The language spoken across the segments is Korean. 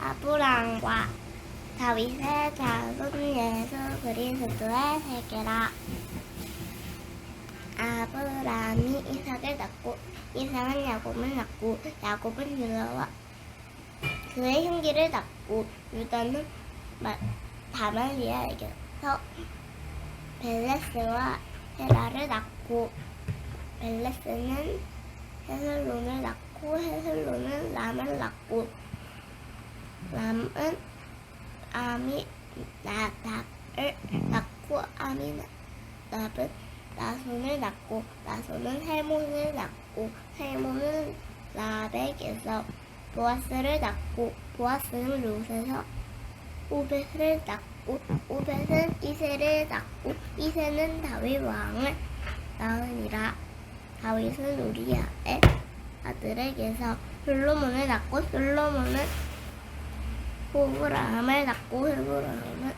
아브람과 다윗의 자손 예수 그리스도의 세계라. 아브람이 이삭을 낳고 이삭은 야곱을 낳고 야곱은 유다와 그의 형제를 낳고 유다는 마- 다말리아에게서 벨레스와 헤라를 낳고 벨레스는 헤슬론을 낳고 헤슬론은 람을 낳고 람은 아미 나답을 낳고 아미 나답은 나손을 낳고 나손은 헬몬을 낳고 헬몬은 라벡에서 보아스를 낳고 보아스는 롯에서 오벳을 낳고 오벳은 이세를 낳고 이세는 다윗 왕을 낳으니라. 다윗은 우리야의 아들에게서 솔로몬을 낳고 솔로몬은 호브라함을 낳고 호브라함은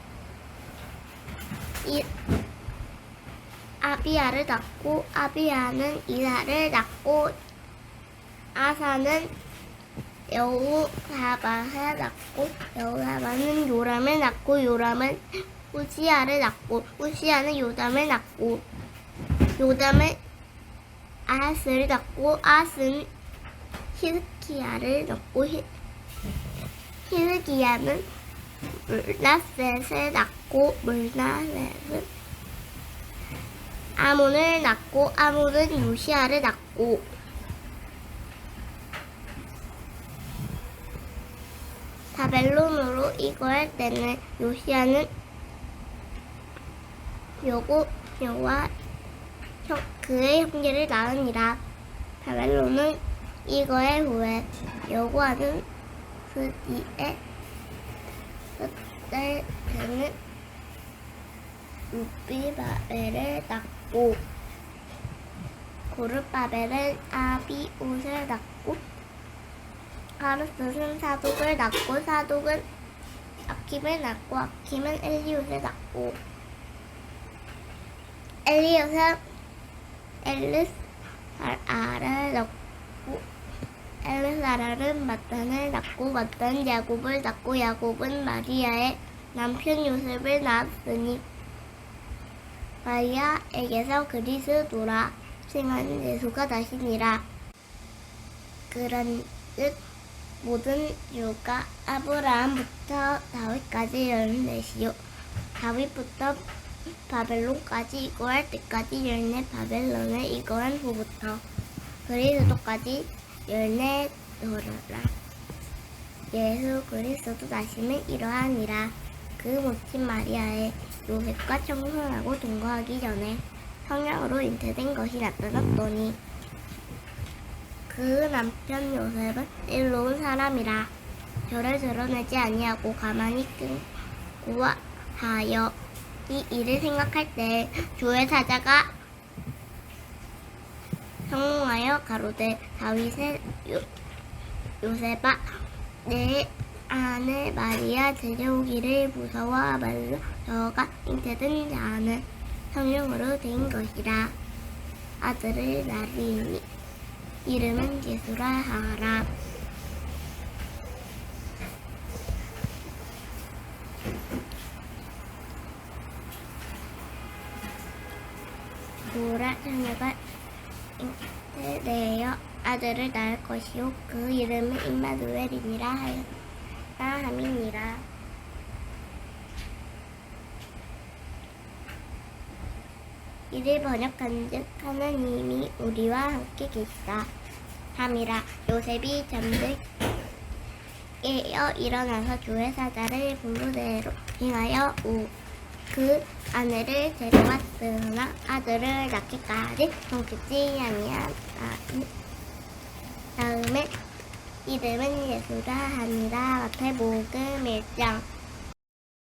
이 아비야를 낳고 아비야는 이사를 낳고 아사는 여우사바를 낳고 여우사바는 요람을 낳고 요람은 우시야를 낳고 우시야는 요담을 낳고 요담은 아스를 낳고 아스는 히스키야를 낳고 히, 히스기야는 물라셋을 낳고 물라셋은 아몬을 낳고 아몬은 요시아를 낳고. 바벨론으로 이거할 때는 요시아는 요고 요와 형, 그의 형제를 낳으니라. 바벨론은 이거의 후에 여호와는 그 뒤에 그때 그는 루비바벨을 낳고 고르바벨은 아비 옷을 낳고 가르스는 사독을 낳고 사독은 아킴을 낳고 아킴은 엘리옷을 낳고. 엘리옷은 엘르사라를 낳고 엘르사라는 마탄을 낳고 마탄 야곱을 낳고 야곱은 마리아의 남편 요셉을 낳았으니 마리아에게서 그리스도라 생하는 예수가 나시니라. 그런즉 모든 유가 아브라함부터 다윗까지 열넷이요. 다윗부터 바벨론까지 이거할 때까지 열네 바벨론을 이거한 후부터 그리스도까지 열네 너라. 예수 그리스도 나심은 이러하니라. 그 모친 마리아의 요셉과 청혼하고 동거하기 전에 성령으로 잉태된 것이 나타났더니 그 남편 요셉은 일로운 사람이라 저를 드러내지 아니하고 가만히 근고하여 이 일을 생각할 때 주의 사자가 성공하여 가로되 다윗의 요, 요셉아 내 아내 마리아 데려오기를 무서워. 말로 저가 잉태된 자는 성령으로 된 것이라. 아들을 낳으니 이름은 예수라 하라. 보라 자녀가 잉태되어 아들을 낳을 것이요. 그 이름은 임마누엘이니라 하여 함이니라. 이를 번역한즉 하나님이 우리와 함께 계시다. 함이라. 요셉이 잠들 깨어 일어나서 주의 사자를 분부대로 행하여 우, 그 아내를 데려왔으나 아들을 낳기까지 동치지 아니하니 다음에 이름은 예수라 하니라. 마태복음 1장